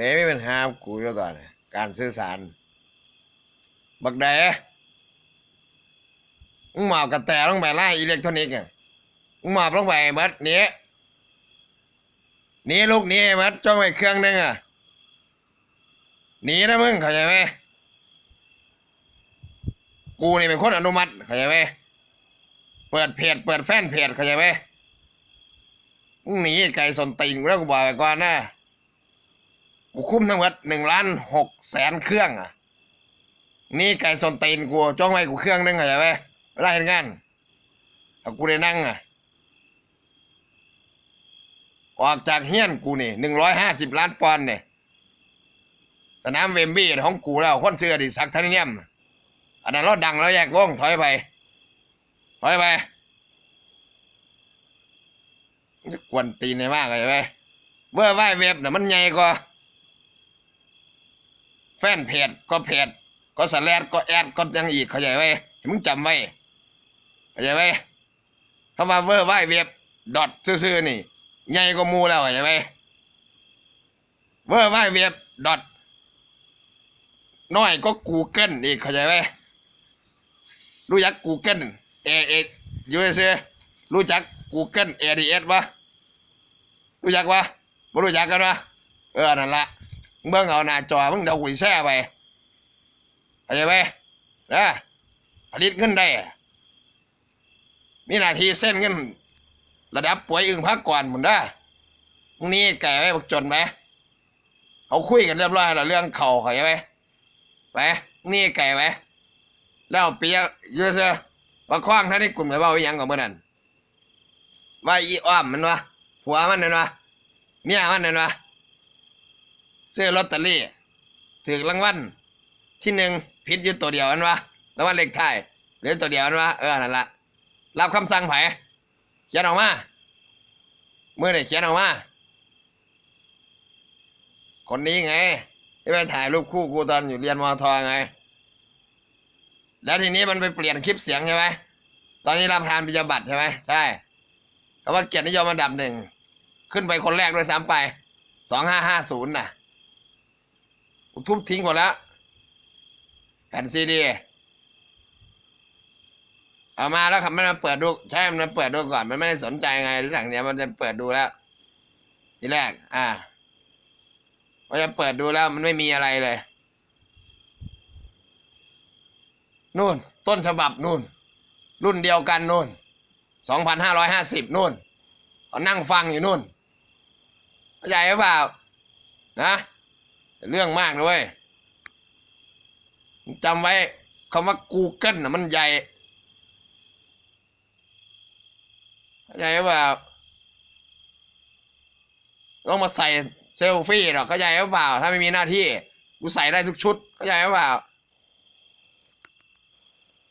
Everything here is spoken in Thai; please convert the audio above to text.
เนี่ยไม่เป็นหากูอยู่ก่อนการสื่อสาร บักแดมึงหมอบกระแตลงไปไล่อิเล็กทรอนิกส์อะมึงหมอบลงไปเบิดหนี้หนีลูกหนี้เบิดจ้องไปเครื่องหนึงอะหนีนะมึงเข้าใจไหมกูนี่เป็นคนอนุมัติเข้าใจไหมเปิดเพจเปิดแฟนเพจเข้าใจไหมมึงหนีไก่สนตีนกูแล้วกูบอกไปก่อนนะ กูคุ้มทั้งหมดหนึ่งล้านหกแสนเครื่องอะ นี่ไก่สนตีนกูจ้องไว้กูเครื่องนึงเข้าใจไหมเวลาเห็นงานถ้ากูได้นั่งอะ ออกจากเฮี้ยนกูนี่หนึ่งร้อยห้าสิบล้านปอนด์เนี่ยสนามเวมบลีย์ของกูแล้วคนเสื้อดิสักทันเนียม อันนั้นเราดังแล้วแยกวงถอยไป ถอยไปนจะกวนตีนในมากเลยไหมเวอร์ไว้เว็บน่ะมันใหญ่กว่า แฟนเพจก็เพจก็สแลดก็แอดก็ยังอีกเข้าใจไหมให้มึงจำไว้เข้าใจไหมคำว่าเวอร์ไว้เว็บดอทซื่อๆนี่ใหญ่กว่ามูแล้วเข้าใจไหมเวอร์ไว้เว็บดอทน้อยก็กูเกิลอีกเข้าใจไหมรู้จักกูเกิลเอเอยูเอสรู้จักกูเกิลเอดีเอสปะรู้จักปะไม่รู้จักกันปะเออนั่นละ เบิ่งเอาหน้าจอมึงเดาหุยแซ่ไปเข้าใจไหมนะผลิตเงินได้ มีหน้าที่เส้นเงินระดับป่วยอึ่งพักก่อนหมุนได้มึงนี่แก่ไว้บักจนไหมเขาคุยกันเรียบร้อยแล้วเรื่องเข่าเขาใช่ไหมไปนี่แก่ไหมแล้วเปียเยอะเสียว่าคว้างท่านนี่กลุ่มไหนว่าอีหยังกับเมื่อนั้นว่าอีอ้อมมันวะผัวมันนั่นวะเมียมันนั่นวะ ซื้อลอตเตอรี่ถือรางวัลที่หนึ่งผิดอยู่ตัวเดียวนั่นวะรางวัลเลขท้ายเหลือตัวเดียวนั่นวะเออนั่นละรับคำสั่งไผเขียนออกมาเมื่อไหร่เขียนออกมาคนนี้ไงที่ไปถ่ายรูปคู่กูตอนอยู่เรียนมอทอไง แล้วทีนี้มันไปเปลี่ยนคลิปเสียงใช่ไหมตอนนี้รับทานปิญญาบัตรใช่ไหมใช่คำว่าเกียรตินิยมอันดับหนึ่งขึ้นไปคนแรกด้วยซ้ำไปสองห้าห้าศูนย์น่ะ กูทุบทิ้งหมดแล้วแผ่นซีดีเอามาแล้วครับมันมาเปิดดูใช่มันเปิดดูก่อนมันไม่ได้สนใจไงหลังเนี้ยมันจะเปิดดูแล้ว ทีแรก อ่ามันจะเปิดดูแล้ว มันไม่มีอะไรเลย นู่น ต้นฉบับนู่น รุ่นเดียวกันนู่นสองพันห้าร้อยห้าสิบนู่นเขานั่งฟังอยู่นู่นเข้าใจหรือเปล่านะ เรื่องมากนะเว้ยจำไว้คำว่า Google นะมันใหญ่ใหรือเปล่าต้องมาใส่เซลฟี่หรอกเข้าใจหรือเปล่า ถ้าไม่มีหน้าที่ กูใส่ได้ทุกชุดเข้าใจหรือเปล่า